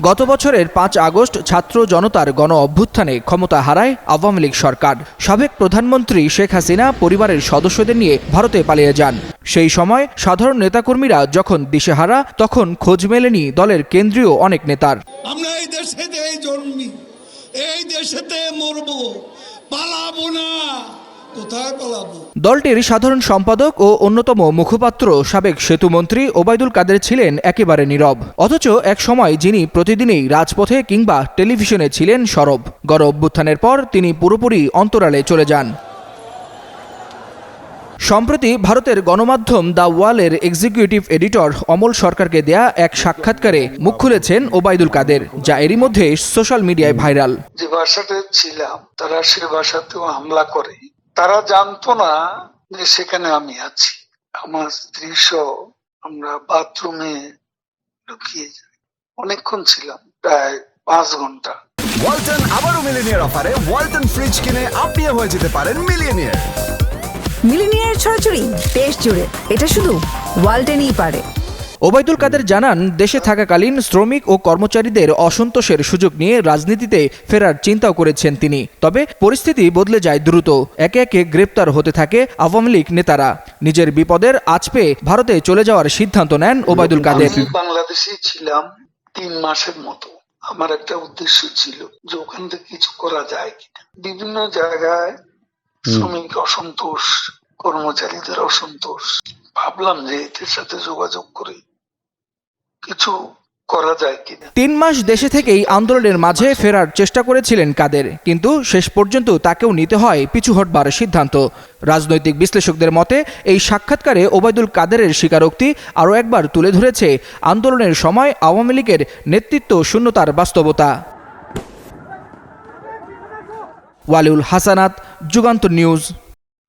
গত বছরের পাঁচ আগস্ট ছাত্র জনতার গণ অভ্যুত্থানে ক্ষমতা হারায় আওয়ামী লীগ সরকার। সাবেক প্রধানমন্ত্রী শেখ হাসিনা পরিবারের সদস্যদের নিয়ে ভারতে পালিয়ে যান। সেই সময় সাধারণ নেতাকর্মীরা যখন দিশেহারা, তখন খোঁজ মেলেনি দলের কেন্দ্রীয় অনেক নেতার। আমরা এই দেশেতেই জন্মি, এই দেশেতে পালাবো না। কোথায় পালাবো? দলটির সাধারণ সম্পাদক ও অন্যতম মুখপাত্র সাবেক সেতুমন্ত্রী ওবায়দুল কাদের ছিলেন একেবারে নীরব। অথচ এক সময় যিনি প্রতিদিনই রাজপথে কিংবা টেলিভিশনে ছিলেন সরব। গণ অভ্যুত্থানের পর তিনি পুরোপুরি অন্তরালে চলে যান। সম্প্রতি ভারতের গণমাধ্যম দ্য ওয়ালের এক্সিকিউটিভ এডিটর অমল সরকারকে দেয়া এক সাক্ষাৎকারে মুখ খুলেছেন ওবায়দুল কাদের যা এরই মধ্যে সোশ্যাল মিডিয়ায় ভাইরাল। যে বাসাতে ছিলাম তারা সে বাসাতেও হামলা করে তারা জানতো না যে সেখানে আমি আছি। আমার স্ত্রী সহ আমরা বাথরুমে লুকিয়ে যাই। অনেকক্ষণ ছিলাম প্রায় পাঁচ ঘণ্টা। ওয়ালটন আবারও মিলিনিয়ার অফারে ওয়ালটন ফ্রিজ কিনে আপনিও হয়ে যেতে পারেন মিলিয়নিয়ার। মিলিনিয়ার ছড়াছড়ি দেশ জুড়ে। এটা শুধু ওয়ালটেনই পারে। ওবায়দুল কাদের জানান দেশে থাকাকালীন শ্রমিক ও কর্মচারীদের অসন্তোষের সুযোগ নিয়ে রাজনীতিতে ফেরার চিন্তাও করেছেন তিনি। তবে পরিস্থিতি বদলে যায় দ্রুত। একে একে গ্রেপ্তার হতে থাকে আওয়ামী লীগ নেতারা। নিজের বিপদের আজ পেয়ে ভারতে চলে যাওয়ার সিদ্ধান্ত নেন ওবায়দুল কাদের। বাংলাদেশে ছিলাম তিন মাসের মতো। আমার একটা উদ্দেশ্য ছিল যে ওখান থেকে কিছু করা যায় কিনা। বিভিন্ন জায়গায় শ্রমিক অসন্তোষ কর্মচারীদের অসন্তোষ ভাবলাম যে এদের সাথে যোগাযোগ করে। কিছু করা যায় কিনা। তিন মাস দেশে থেকেই আন্দোলনের মাঝে ফেরার চেষ্টা করেছিলেন কাদের কিন্তু শেষ পর্যন্ত তাকেও নিতে হয় পিছু হটবার সিদ্ধান্ত। রাজনৈতিক বিশ্লেষকদের মতে এই সাক্ষাৎকারে ওবায়দুল কাদেরের স্বীকারোক্তি আরও একবার তুলে ধরেছে আন্দোলনের সময় আওয়ামী লীগের নেতৃত্ব শূন্যতার বাস্তবতা। ওয়ালিউল হাসানাত যুগান্তর নিউজ।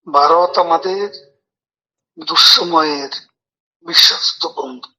ভারত আমাদের দুঃসময়ের বিশ্বস্ত বন্ধু।